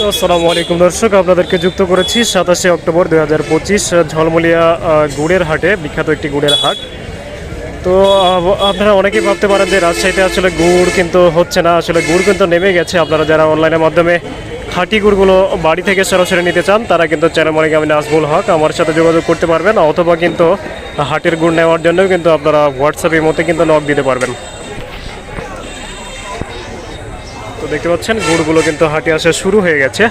তো আসসালামু আলাইকুম দর্শক, আপনাদেরকে যুক্ত করেছি সাতাশে অক্টোবর দুই হাজার পঁচিশ ঝলমলিয়া গুড়ের হাটে, বিখ্যাত একটি গুড়ের হাট। তো আপনারা অনেকেই ভাবতে পারেন যে রাজশাহীতে আসলে গুড় কিন্তু হচ্ছে না, আসলে গুড় কিন্তু নেমে গেছে। আপনারা যারা অনলাইনের মাধ্যমে খাঁটি গুড়গুলো বাড়ি থেকে সরাসরি নিতে চান, তারা কিন্তু চ্যানেল মনে আমি নাজবুল হক। আমার সাথে যোগাযোগ করতে পারবেন, অথবা কিন্তু হাটের গুড় নেওয়ার জন্যও কিন্তু আপনারা হোয়াটসঅ্যাপের মধ্যে কিন্তু নক দিতে পারবেন। তো দেখতে পাচ্ছেন, গুড়গুলো কিন্তু হাটে আসা শুরু হয়ে গেছে।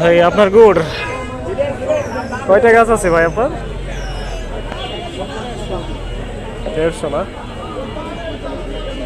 ভাই, আপনার গুড়। কয়টা গাছ আছে ভাই আপনার? দেড়শো না?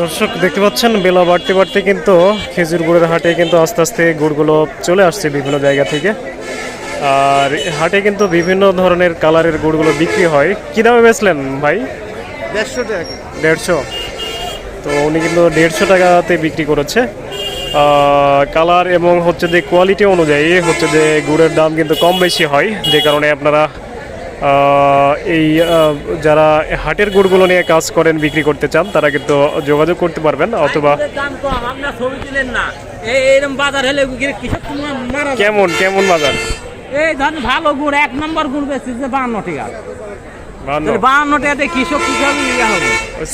দর্শক দেখতে পাচ্ছেন বেলা বাড়তে বাড়তে কিন্তু খেজুর গুড়ের হাটে কিন্তু আস্তে আস্তে গুড়গুলো চলে আসছে বিভিন্ন জায়গা থেকে। আর হাটে কিন্তু বিভিন্ন ধরনের কালারের গুড়গুলো বিক্রি হয়। কী দামে বেচলেন ভাই? দেড়শো টাকা। দেড়শো। তো উনি কিন্তু দেড়শো টাকাতে বিক্রি করেছে। কালার এবং হচ্ছে যে কোয়ালিটি অনুযায়ী হচ্ছে যে গুড়ের দাম কিন্তু কম বেশি হয়। যে কারণে আপনারা এই যারা হাটের গুড়গুলো নিয়ে কাজ করেন বিক্রি করতে চান তারা কিন্তু যোগাযোগ করতে পারবেন অথবা। কেমন কেমন বাজার? এই ধরেন ভালো গুড় এক নম্বর গুড় বেশি যে বান্ন টাকা।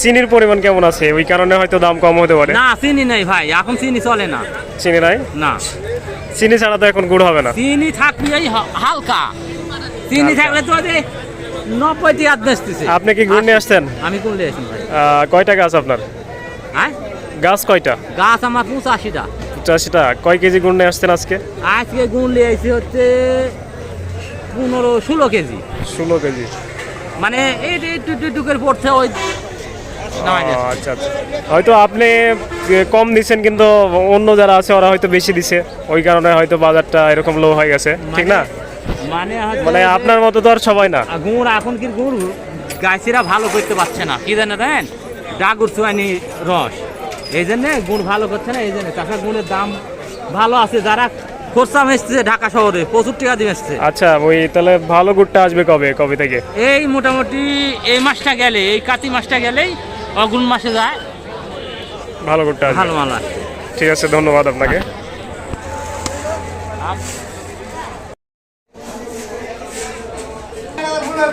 চিনির পরিমাণ কেমন আছে? ওই কারণে হয়তো দাম কম হতে পারে। না চিনি নাই ভাই এখন চিনি চলে না। চিনি নাই? না। চিনি ছাড়া তো এখন গুড় হবে না। চিনি থাকবে হালকা। চিনি থাকলে তো নব্বই টাকা বেচতেছে। আপনি কি নিয়ে আসছেন? আমি কোন লিয়েছি ভাই। কয়টা গাছ আপনার? হ্যাঁ? গাছ কয়টা? গাছ আমার পঁচাশিটা। পঁচাশিটা। কয় কেজি নিয়ে আসছেন আজকে? আজকে গুণ লিয়েছি হচ্ছে পনেরো ষোলো কেজি। ষোলো কেজি। মানে এই যে একটু একটু করে পড়ছে ওই। আচ্ছা আচ্ছা। হয়তো আপনি কম দিচ্ছেন কিন্তু অন্য যারা আছে ওরা হয়তো বেশি দিছে। ওই কারণে হয়তো বাজারটা এরকম লো হয়ে গেছে। ঠিক না? মানে মানে আপনার মতো তো আর সবাই না। গুড় এখন কি গুড়? গাছেরা ভালো করতে পারছে না। কি জানে দেন ডাগুর চুয়ানি রস। এই জন্যে গুড় ভালো করছে না এই জন্য। তাছাড়া গুড়ের দাম ভালো আছে। যারা খরচা মেসছে ঢাকা শহরে প্রচুর টাকা দিয়ে এসছে আচ্ছা ওই তাহলে ভালো গুড়টা আসবে কবে কবে থেকে? এই মোটামুটি এই মাসটা গেলে এই কাতি মাসটা গেলেই অগুন মাসে যায়। ভালো গুড়টা ভালো মাল ঠিক আছে ধন্যবাদ আপনাকে।